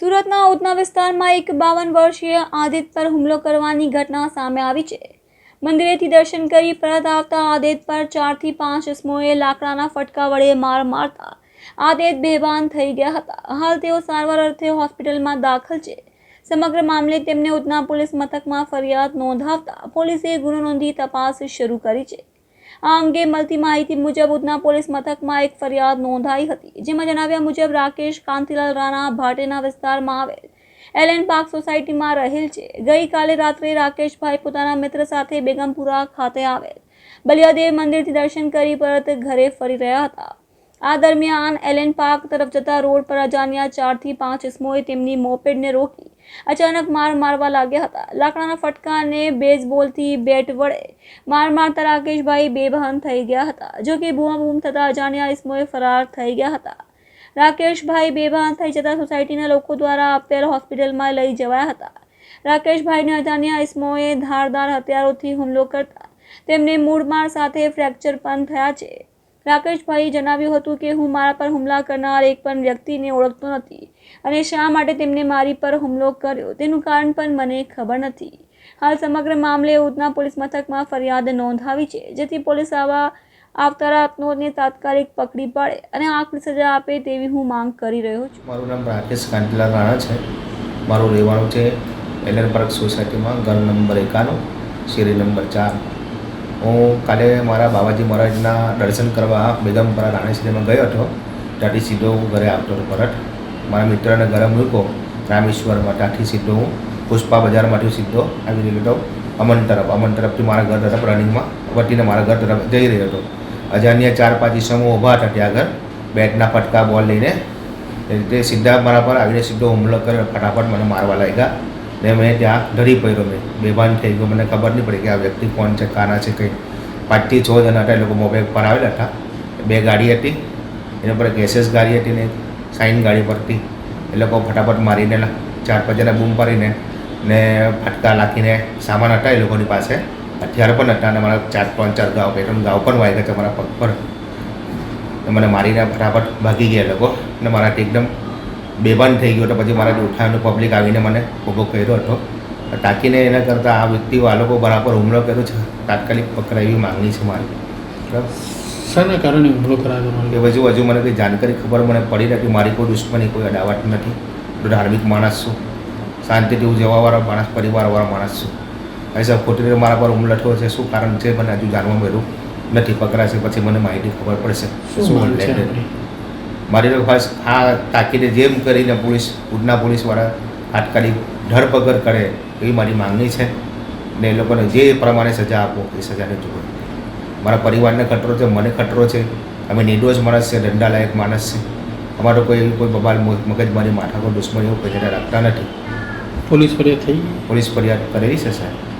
સુરતના ઉધના વિસ્તારમાં એક બાવન વર્ષીય આદિત પર હુમલો કરવાની ઘટના સામે આવી છે. મંદિરેથી દર્શન કરી પરત આવતા આદિત પર ચારથી પાંચ ઇસમોએ લાકડાના ફટકા વડે માર મારતા આદિત બેભાન થઈ ગયા હતા. હાલ તેઓ સારવાર અર્થે હોસ્પિટલમાં દાખલ છે. સમગ્ર મામલે તેમને ઉધના પોલીસ મથકમાં ફરિયાદ નોંધાવતા પોલીસે ગુનો નોંધી તપાસ શરૂ કરી છે. આ અંગે મળતી માહિતી મુજબ ઉધના પોલીસ મથકમાં એક ફરિયાદ નોંધાઈ હતી, જેમાં જણાવ્યા મુજબ રાકેશ કાંતિલાલ રાણા ભાટેના વિસ્તારમાં આવેલ એલએન પાર્ક સોસાયટીમાં રહેલ છે. ગઈકાલે રાત્રે રાકેશભાઈ પોતાના મિત્ર સાથે બેગમપુરા ખાતે આવેલ બલિયાદેવ મંદિરથી દર્શન કરી પરત ઘરે ફરી રહ્યા હતા. આ દરમિયાન એલેન પાર્ક તરફ જતા રોડ પર અજાણ્યા ચારથી પાંચ ઇસમોએ તેમની મોપેડને રોકી અચાનક માર મારવા લાગ્યા હતા. લાકડાના ફટકા અને બેઝબોલથી બેટ વડે માર મારતા રાકેશભાઈ બેભાન થઈ ગયા હતા, જો કે બૂમાબૂમ થતા અજાણ્યા ઇસમોએ ફરાર થઈ ગયા હતા. રાકેશભાઈ બેભાન થઈ જતા સોસાયટીના લોકો દ્વારા આપેલ હોસ્પિટલમાં લઈ જવાયા હતા. રાકેશભાઈને અજાણ્યા ઇસમોએ ધારદાર હથિયારોથી હુમલો કરતા તેમને મૂળમાર સાથે ફ્રેક્ચર પણ થયા છે. રાકેશભાઈએ જણાવ્યું હતું કે હું મારા પર હુમલા કરનાર એક પણ વ્યક્તિને ઓળખતો નથી અને શા માટે તેમને મારી પર હુમલો કર્યો? તેનું કારણ પણ મને ખબર નથી. હાલ સમગ્ર મામલે ઉધના પોલીસ મથકમાં ફરિયાદ નોંધાવી છે, જેથી પોલીસ આવા આવતારાતનોને તાત્કાલિક પકડી પાડે અને આકરી સજા આપે તેવી હું માંગ કરી રહ્યો છું. મારું નામ રાકેશ કાંટીલા રાણા છે. મારું રહેવાનું છે એલન પાર્ક સોસાયટીમાં, ઘર નંબર એકાણું, શેરી નંબર ચાર. હું કાલે મારા બાબાજી મહારાજના દર્શન કરવા બેગમપરા રાણેશ્વરીમાં ગયો હતો. ત્યાંથી સીધો હું ઘરે આવતો હતો પરત. મારા મિત્રને ઘરે મૂક્યો. રામેશ્વરમાં ત્યાંથી સીધો હું પુષ્પા બજારમાંથી સીધો આવી રહ્યો હતો. અમન તરફ, અમન તરફથી મારા ઘર તરફ રનિંગમાં વટીને મારા ઘર તરફ જઈ રહ્યો હતો. અજાણ્યા ચાર પાંચ ઈસમો ઊભા હતા ત્યાં આગળ. બેટના ફટકા બોલ લઈને એ રીતે સીધા મારા પર આવીને સીધો હુમલો કર્યો. ફટાફટ મને મારવા લાગ્યા. ને મેં ત્યાં ડરી પડ્યો મેં. બેભાન થઈ ગયો. મને ખબર નહીં પડી કે આ વ્યક્તિ કોણ છે, કાના છે, કંઈ. પાંચથી છ જણા હતા, એ લોકો મોબાઈલ પર આવેલા હતા. બે ગાડી હતી. એના પર ગેસેસ ગાડી હતી ને સાઈન ગાડી પરથી એ લોકો ફટાફટ મારીને ચાર પાંચ જણા બૂમ પાડીને ને ફટકા લાખીને સામાન હતા એ લોકોની પાસે. હથિયાર પણ હતા અને મારા ચાર, ત્રણ, ચાર ગાવ ત્રણ ગાવ પણ વાગ્યા છે મારા પગ પર. મને મારીને ફટાફટ ભાગી ગયા એ લોકો. ને મારાથી એકદમ બેભાન થઈ ગયો હતો પછી મારાથી ઉઠાવીને પબ્લિક આવીને મને ઊભો કર્યો હતો. તાકીને એના કરતાં આ વ્યક્તિઓ આ લોકો બરાબર હુમલો કર્યો છે. તાત્કાલિક પકડાય એવી માંગણી છે મારી. બરાબર? શાના કારણે હુમલો કરાયો એ હજુ હજુ મને કંઈ જાણકારી ખબર મને પડી નથી. મારી કોઈ દુશ્મની કોઈ અડાવટ નથી. ધાર્મિક માણસ છું. શાંતિથી હું જવાવાળા માણસ પરિવારવાળા માણસ છું. સાહેબ ખોટી રીતે મારા પર હુમલો થયો છે. શું કારણ છે મને હજુ જાણવા મળ્યું નથી. પકડાશે પછી મને માહિતી ખબર પડશે. શું મારી તો ખાસ આ તાકીદે જેમ કરીને પોલીસ ઉડના પોલીસવાળા તાત્કાલિક ધરપકડ કરે એવી મારી માંગણી છે ને એ લોકોને જે પ્રમાણે સજા આપો એ સજાને જુઓ મારા પરિવારને ખતરો છે મને ખતરો છે. અમે નિર્દોષ માણસ છે દંડાલાયક માણસ છે. અમારો કોઈ એવી કોઈ બબાલ મગજમારી માથા કોઈ દુશ્મની એવું કોઈ રાખતા નથી. પોલીસ ફરિયાદ થઈ? પોલીસ ફરિયાદ કરેલી છે સાહેબ.